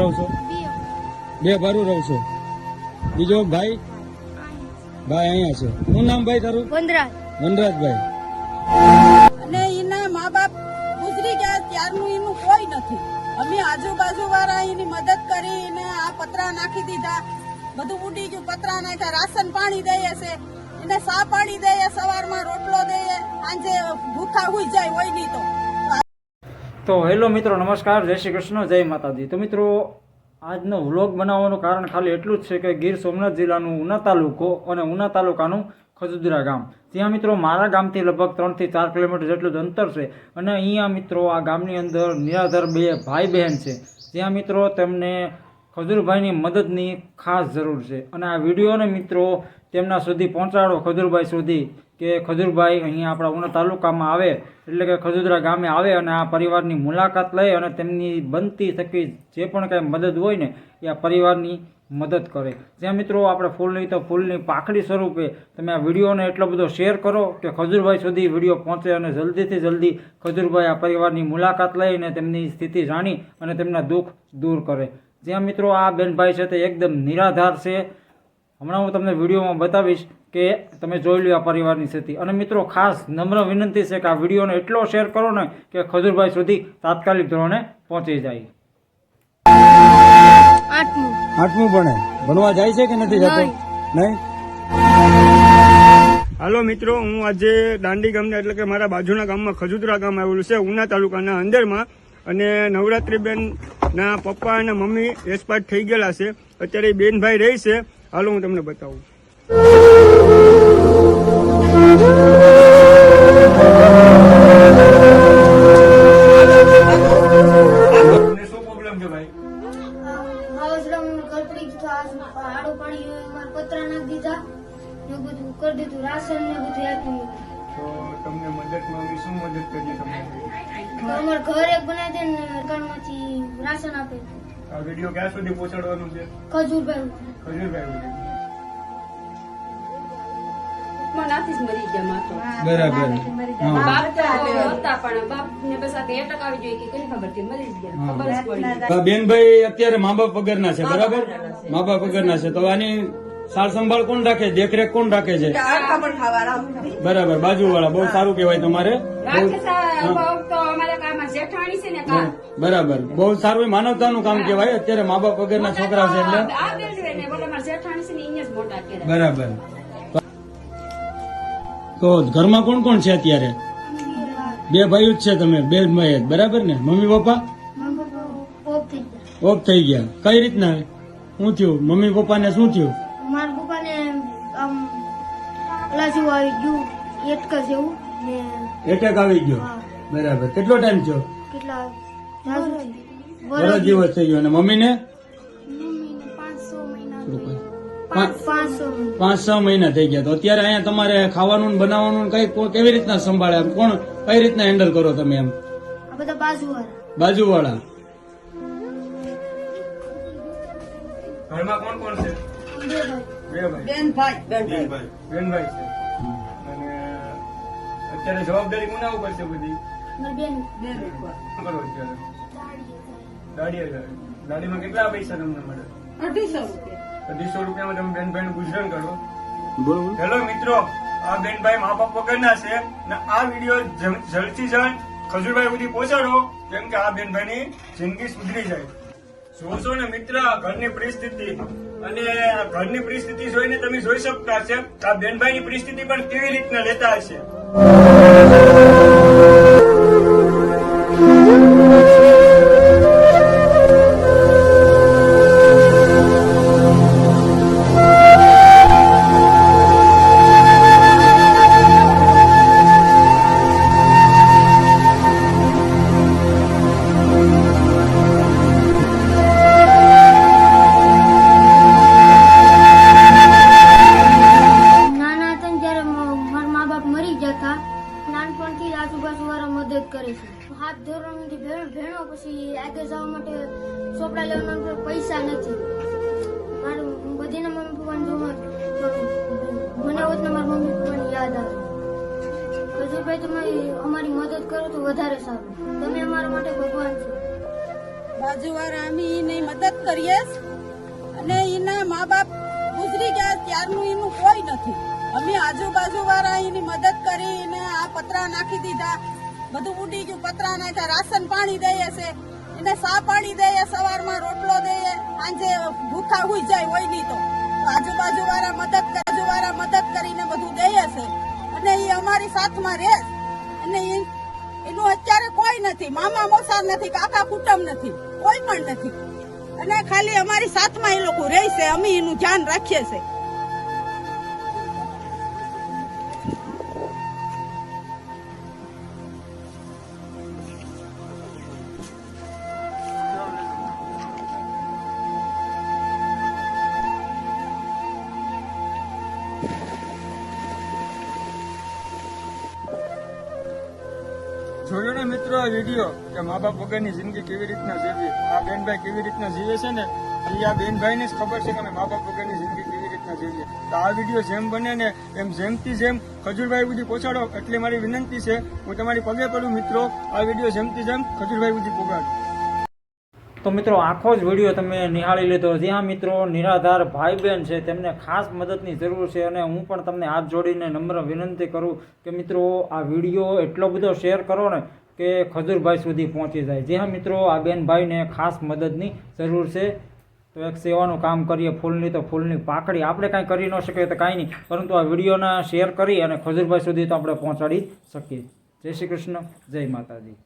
રહો છો? બે ભરું રહો છો. બીજો ભાઈ? ભાઈ અહીંયા છે. શું નામ ભાઈ તારું? વનરાજ. વનરાજભાઈ. અને એના મા બાપ ગુજરી ગયા ત્યારનું એનું કોઈ નથી. અમે આજુબાજુ વાળા એની મદદ કરીને આ પતરા નાખી દીધા. બધું ઉડી ગયું પતરા નાખ્યા. રાશન પાણી દઈએ છે. એને સા પાણી દઈએ સવારમાં રોટલો દઈએ. સાંજે ભૂખા હુઈ જાય હોય નહીં તો. તો હેલો મિત્રો, નમસ્કાર, જય શ્રી કૃષ્ણ, જય માતાજી. તો મિત્રો, આજનો વ્લોગ બનાવવાનું કારણ ખાલી એટલું જ છે કે ગીર સોમનાથ જિલ્લાનું ઉના તાલુકો અને ઉના તાલુકાનું ખજુદરા ગામ. ત્યાં મિત્રો, મારા ગામથી લગભગ ત્રણથી ચાર કિલોમીટર જેટલું જ અંતર છે અને અહીંયા મિત્રો, આ ગામની અંદર નિરાધાર બે ભાઈ બહેન છે. ત્યાં મિત્રો, તેમને ખજુરભાઈની મદદની ખાસ જરૂર છે. અને આ વિડીયોને મિત્રો, તેમના સુધી પહોંચાડો, ખજુરભાઈ સુધી. કે ખજૂરભાઈ અહીંયા આપણા ઉના તાલુકામાં આવે, એટલે કે ખજૂદરા ગામે આવે અને આ પરિવારની મુલાકાત લઈ અને તેમની બનતી થકી જે પણ કાંઈ મદદ હોય ને, એ આ પરિવારની મદદ કરે. જ્યાં મિત્રો આપણે ફૂલની તો ફૂલની પાખડી સ્વરૂપે તમે આ વિડીયોને એટલો બધો શેર કરો કે ખજૂરભાઈ સુધી વીડિયો પહોંચે અને જલ્દીથી જલ્દી ખજૂરભાઈ આ પરિવારની મુલાકાત લઈને તેમની સ્થિતિ જાણી અને તેમના દુઃખ દૂર કરે. જ્યાં મિત્રો આ બેનભાઈ છે તે એકદમ નિરાધાર છે. હમણાં હું તમને વિડીયોમાં બતાવીશ કે તમે જોઈ લો આ પરિવારની સ્થિતિ. અને મિત્રો ખાસ નમ્ર વિનંતી છે કે આ વિડીયોને એટલો શેર કરો ને કે ખજૂરભાઈ સુધી તાત્કાલિક ધોરણે પહોંચી જાય. આઠમું. આઠમું ભણે. ભણવા જાય છે કે નથી જતો? નહીં. હાલો મિત્રો હું આજે દાંડી ગામના એટલે કે મારા બાજુના ગામમાં ખજુદરા ગામ આવેલું છે ઉના તાલુકાના અંદરમાં. અને નવરાત્રીબેન ના પપ્પા અને મમ્મી એસપાટ થઈ ગયેલા છે. અત્યારે એ બેનભાઈ રહી છે. હાલો હું તમને બતાવું. અમારે ઘર એક બનાવી દે ને ઘરમાંથી રાશન આપે. આ વીડિયો ક્યાં સુધી પહોંચાડવાનું છે? ખજૂરભાઈ. ખજૂરભાઈ નાથી જ મરી ગયા માં તો બરાબર. હા. બાપ તો હતા પણ બાપ ને બસ આ એટક આવી જોઈએ કે કઈ ખબર કે મરી જ ગયા. ખબર જ પડી. નહીં. આ બેનભાઈ અત્યારે મા બાપ વગરના છે બરાબર? મા બાપ વગરના છે. તો આની સાર સંભાળ કોણ રાખે? દેખરેખ કોણ રાખે છે? બરાબર બાજુ વાળા બહુ સારું કહેવાય તમારે. તો ને બરાબર. બહુ સારું માનવતાનું કામ કહેવાય. અત્યારે મા બાપ વગરના છોકરા છે એટલે ને ને બરાબર. તો ઘરમાં કોણ કોણ છે અત્યારે? બે ભાઈઓ જ છે તમે બે ભાઈ બરાબર ને? Mummy papa? ઓફ થઈ ગયા. ઓફ થઈ ગયા કઈ રીતના? શું થયું? મમ્મી પપ્પાને શું થયું? મારા પપ્પાને આમ ઓલા જેવું આવી ગયું એટકા જેવું ને એટેક આવી ગયો? બરાબર. કેટલો ટાઈમ થયો? કેટલા? વર્ષ દિવસ થઈ ગયો. અને મમ્મીને? પાંચ- છ મહિના. થઈ ગયા. તો અત્યારે અહીંયા તમારે ખાવાનું બનાવવાનું કઈ કેવી રીતના સંભાળે? કોણ કઈ રીતના હેન્ડલ કરો તમે એમ? બાજુવાળા. બાજુવાળા. ઘરમાં કોણ કોણ છે? બે ભાઈ. બે ભાઈ. બેન ભાઈ. બેનભાઈ બેનભાઈ છે. અને અત્યારે જવાબદારી કોના ઉપર છે બધી? મારી બેન. બેન કરો અત્યારે? દાડી દાડીમાં કેટલા પૈસા તમને મળે? અઢીસો રૂપિયા. અઢીસો રૂપિયામાં તમે બેનભાઈ નું ગુજરાન કરો હેલો મિત્રો આ બેનભાઈ મા બાપ વગરના છે ને આ વીડિયો જલ્દથી જલ્દ ખજૂરભાઈ સુધી પહોંચાડો કેમ કે આ બેનભાઈની જિંદગી સુધરી જાય. જોશો ને મિત્ર? આ ઘરની પરિસ્થિતિ. અને આ ઘરની પરિસ્થિતિ જોઈને તમે જોઈ શકતા છે કે આ બેનભાઈની પરિસ્થિતિ પણ કેવી રીતના લેતા હશે. પછી આગળ જવા માટે ચોપડા લેવાના પણ પૈસા નથી. મારું બધીના મમ્મી પપ્પાને જોવા મને હોત ને મારા મમ્મી પપ્પાની યાદ આવે. ખજૂરભાઈ તમે અમારી મદદ કરો તો વધારે સારું. તમે અમારા માટે ભગવાન છો. બાજુવાળા, અમે એની મદદ કરીએ અને એના મા બાપ ગુજરી ગયા ત્યારનું એનું કોઈ નથી. અમે આજુબાજુ વાળા એની મદદ કરી એને આ પતરા નાખી દીધા. બધું ઉડી ગયું. પતરા નાખ્યા રાશન પાણી દઈએ છે. એને સા પાણી દઈએ, સવારમાં રોટલો દઈએ. સાંજે ભૂખા હુઈ જાય હોય નહીં તો આજુબાજુ વાળા મદદ કરે આજુવાળા મદદ કરીને બધું દઈએ છે. અને એ અમારી સાથમાં રહે અને એનું અત્યારે કોઈ નથી. મામા મોસાર નથી, કાકા કુટુંબ નથી. કોઈ પણ નથી. અને ખાલી અમારી સાથમાં એ લોકો રહે છે. અમે એનું ધ્યાન રાખીએ છીએ. જોયો ને મિત્રો આ વીડિયો કે મા બાપ વગરની જિંદગી કેવી રીતના જીવી આ બેનભાઈ કેવી રીતના જીવે છે ને? એ આ બેનભાઈને જ ખબર છે કે અમે મા બાપ વગરની જિંદગી કેવી રીતના જીવીએ. તો આ વીડિયો જેમ બને ને એમ જેમથી જેમ ખજૂરભાઈ સુધી પહોંચાડો, એટલે મારી વિનંતી છે, હું તમારી પગે પડું મિત્રો. આ વીડિયો જેમથી જેમ ખજૂરભાઈ સુધી પહોંચાડો તો મિત્રો, આખો જ વીડિયો તમે નિહાળી લીધો. જ્યાં મિત્રો નિરાધાર ભાઈ બહેન છે, તેમને ખાસ મદદની જરૂર છે અને હું પણ તમને હાથ જોડીને નમ્ર વિનંતી કરું કે મિત્રો, આ વીડિયો એટલો બધો શેર કરો ને કે ખજૂરભાઈ સુધી પહોંચી જાય. જ્યાં મિત્રો, આ બેનભાઈને ખાસ મદદની જરૂર છે. તો એક સેવાનું કામ કરીએ, ફૂલની તો ફૂલની પાકડી. આપણે કાંઈ કરી ન શકીએ તો કાંઈ નહીં. પરંતુ આ વિડીયોના શેર કરી અને ખજૂરભાઈ સુધી તો આપણે પહોંચાડી શકીએ. જય શ્રી કૃષ્ણ. જય માતાજી.